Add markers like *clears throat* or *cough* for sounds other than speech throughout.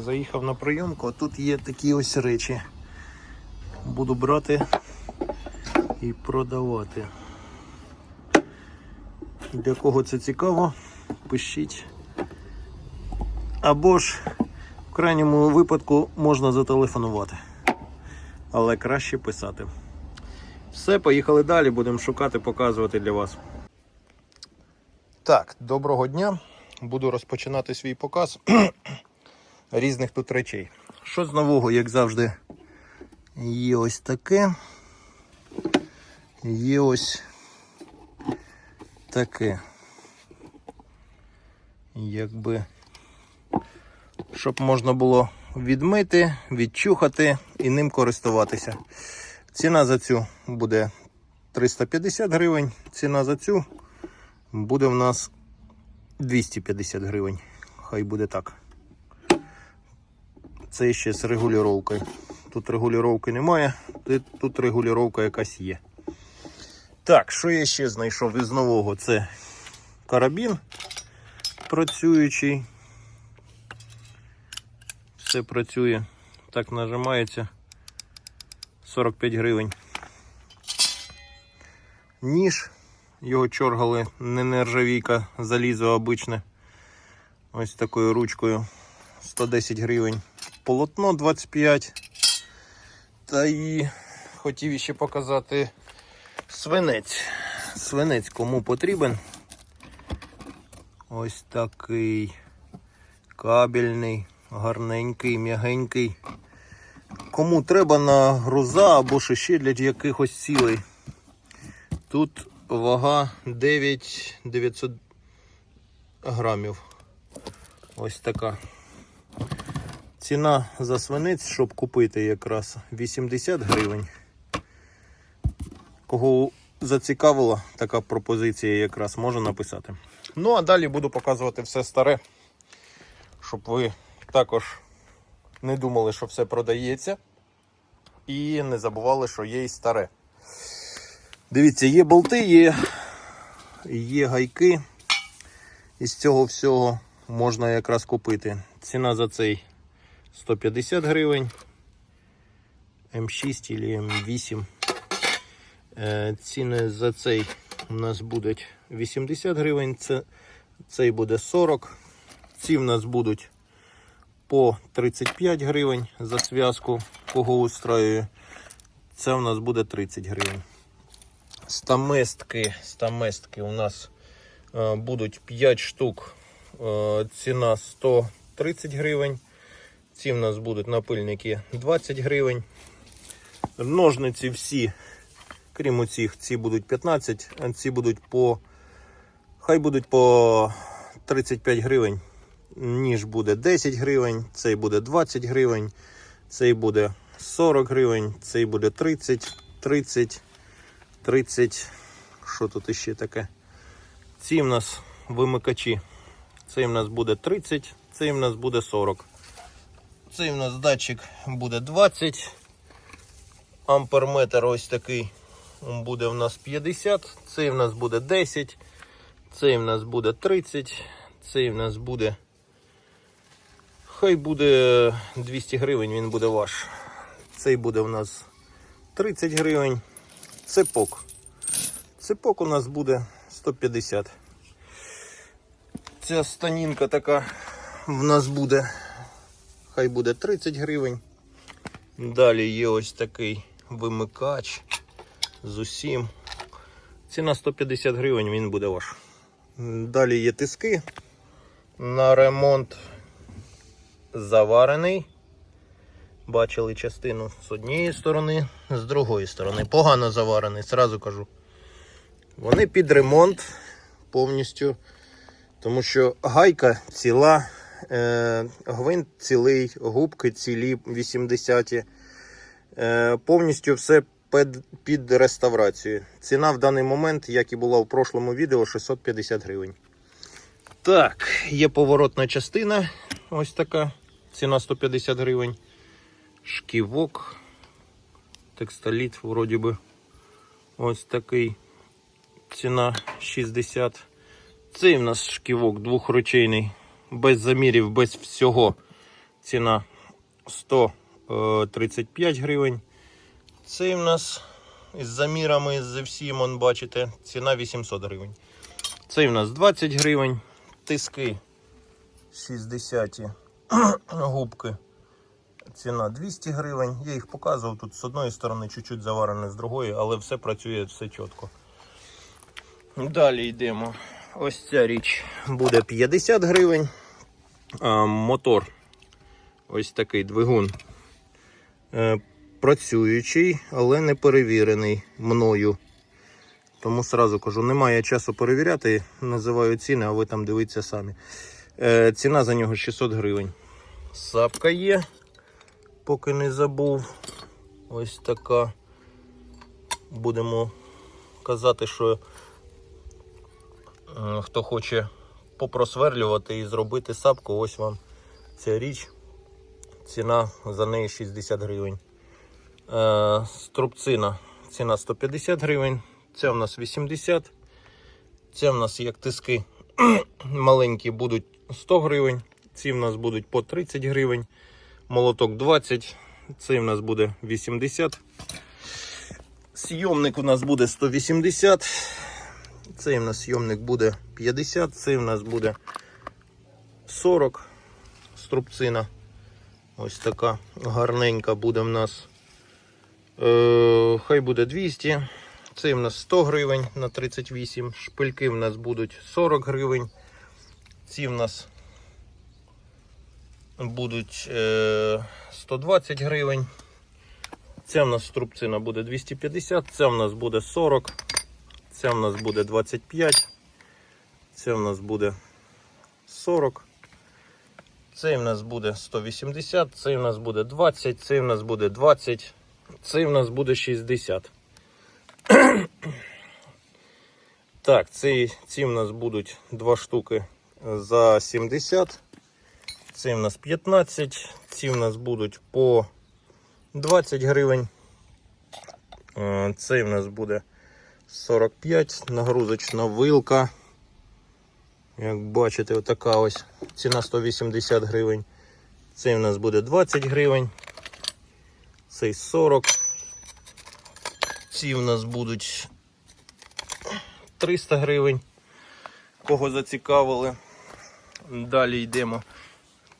заїхав на прийомку, а тут є такі ось речі. Буду брати і продавати. Для кого це цікаво, пишіть. Або ж в крайньому випадку можна зателефонувати. Але краще писати. Все, поїхали далі, будемо шукати, показувати для вас. Так, доброго дня. Буду розпочинати свій показ різних тут речей. Що з нового, як завжди, є ось таке. Є ось таке. Якби, щоб можна було відмити, відчухати і ним користуватися. Ціна за цю буде 350 гривень, ціна за цю буде в нас 250 гривень. Хай буде так. Це ще з регулювання. Тут регулювання немає, тут- тут якась є. Так, що я ще знайшов із нового? Це карабін працюючий. Все працює. Так нажимається. 45 гривень. Ніж. Його чоргали не нержавійка, залізо обичне. Ось такою ручкою 110 гривень. Полотно 25. Та і хотів ще показати свинець. Свинець кому потрібен. Ось такий кабельний, гарненький, м'ягенький. Кому треба на груза або ще для якихось цілей. Тут вага 9900 грамів. Ось така. Ціна за свинець, щоб купити якраз 80 гривень. Кого зацікавила така пропозиція, якраз може написати. Ну, а далі буду показувати все старе, щоб ви також не думали, що все продається. І не забували, що є і старе. Дивіться, є болти, є, є гайки. Із цього всього можна якраз купити. Ціна за цей 150 гривень. М6 або М8. Е, Ціни за цей у нас будуть 80 гривень, це, цей буде 40. Ці в нас будуть по 35 гривень за зв'язку, кого устраює. Це у нас буде 30 гривень. Стаместки, стаместки у нас е, будуть 5 штук. Е, ціна 130 гривень. Ці в нас будуть напильники 20 гривень. Ножниці всі, крім оцих, ці будуть 15, а ці будуть по. Хай будуть по 35 гривень. Ніж буде 10 гривень, цей буде 20 гривень, цей буде 40 гривень, цей буде 30, 30. 30. Що тут іще таке? Ці в нас вимикачі. Цей в нас буде 30, цей в нас буде 40. Цей в нас датчик буде 20. Амперметр ось такий буде в нас 50, цей в нас буде 10, цей в нас буде 30, цей в нас буде. Хай буде 200 гривень, він буде ваш. Цей буде в нас 30 гривень. Цепок. Цепок у нас буде 150. Ця станінка така в нас буде, хай буде 30 гривень. Далі є ось такий вимикач з усім. Ціна 150 гривень, він буде ваш. Далі є тиски. На ремонт заварений. Бачили частину з однієї сторони, з другої сторони. Погано заварений, зразу кажу. Вони під ремонт повністю. Тому що гайка ціла, е, гвинт цілий, губки цілі 80-ті. Е, повністю все під, під реставрацію. Ціна в даний момент, як і була в прошлому відео, 650 гривень. Так, є поворотна частина. Ось така. Ціна 150 гривень шківок, текстоліт, вроді би, ось такий. Ціна 60. Цей в нас шківок двохручейний, без замірів, без всього. ціна 135 гривень. Цей в нас із замірами з всім, он, бачите, ціна 800 гривень. Цей в нас 20 гривень. Тиски 60 *clears throat* губки. Ціна 200 гривень. Я їх показував тут з одної сторони, чуть-чуть заварене з другої, але все працює все чітко. Далі йдемо. Ось ця річ буде 50 гривень. А, мотор. Ось такий двигун. Е, працюючий, але не перевірений мною. Тому сразу кажу, немає часу перевіряти, називаю ціни, а ви там дивіться самі. Е, ціна за нього 600 гривень. Сапка є, поки не забув. Ось така. Будемо казати, що хто хоче попросверлювати і зробити сапку, ось вам ця річ. Ціна за неї 60 гривень. Е, струбцина ціна 150 гривень. Це в нас 80. Це в нас як тиски *clears throat* маленькі будуть 100 гривень. Ці в нас будуть по 30 гривень. Молоток 20. Цей в нас буде 80. Сйомник у нас буде 180. Цей в нас сйомник буде 50. Цей в нас буде 40. Струбцина. Ось така гарненька буде в нас. Е, хай буде 200. Цей в нас 100 гривень на 38. Шпильки в нас будуть 40 гривень. Ці в нас будуть е, 120 гривень. Ця в нас струбцина буде 250, ця в нас буде 40, ця в нас буде 25, ця в нас буде 40. Цей в нас буде 180, цей в нас буде 20, цей в нас буде 20, цей в нас буде 60. Так, ці, ці в нас будуть два штуки за 70. Ці в нас 15, ці в нас будуть по 20 гривень. Е, Цей в нас буде 45, нагрузочна вилка. Як бачите, отака ось ціна 180 гривень. Цей в нас буде 20 гривень. Цей 40. Ці в нас будуть 300 гривень. Кого зацікавили. Далі йдемо.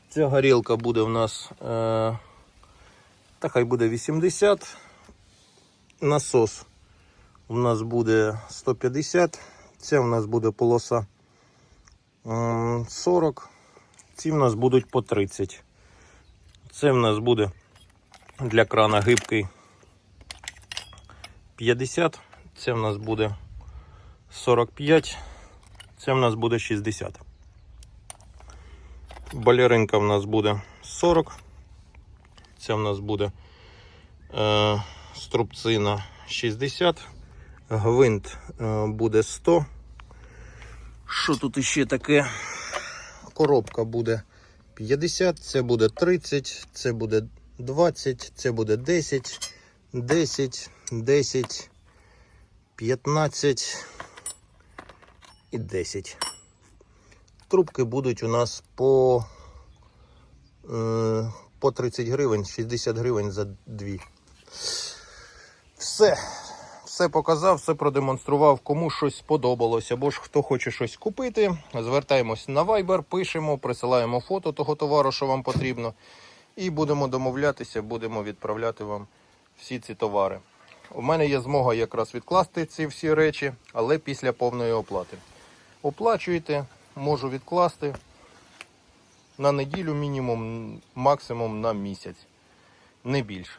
Ця горілка буде в нас, е, та хай буде 80. Насос у нас буде 150. Ця в нас буде полоса 40. Ці в нас будуть по 30. Це в нас буде для крана гибкий 50. Це в нас буде 45. Це в нас буде 60. Балеринка в нас буде 40. Це в нас буде е, струбцина 60. Гвинт е, буде 100. Що тут іще таке? Коробка буде 50, це буде 30, це буде 20, це буде 10, 10, 10, 15 і 10. Трубки будуть у нас по, е, по 30 гривень, 60 гривень за дві. Все. Все показав, все продемонстрував. Кому щось сподобалось, або ж хто хоче щось купити, звертаємось на Viber, пишемо, присилаємо фото того товару, що вам потрібно. І будемо домовлятися, будемо відправляти вам всі ці товари. У мене є змога якраз відкласти ці всі речі, але після повної оплати. Оплачуєте, можу відкласти на неділю мінімум, максимум на місяць, не більше.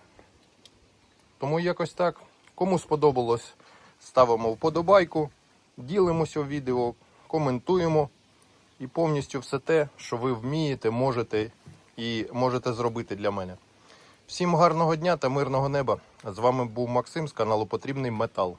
Тому якось так. Кому сподобалось, ставимо вподобайку, ділимося відео, коментуємо і повністю все те, що ви вмієте, можете і можете зробити для мене. Всім гарного дня та мирного неба! З вами був Максим з каналу Потрібний Метал.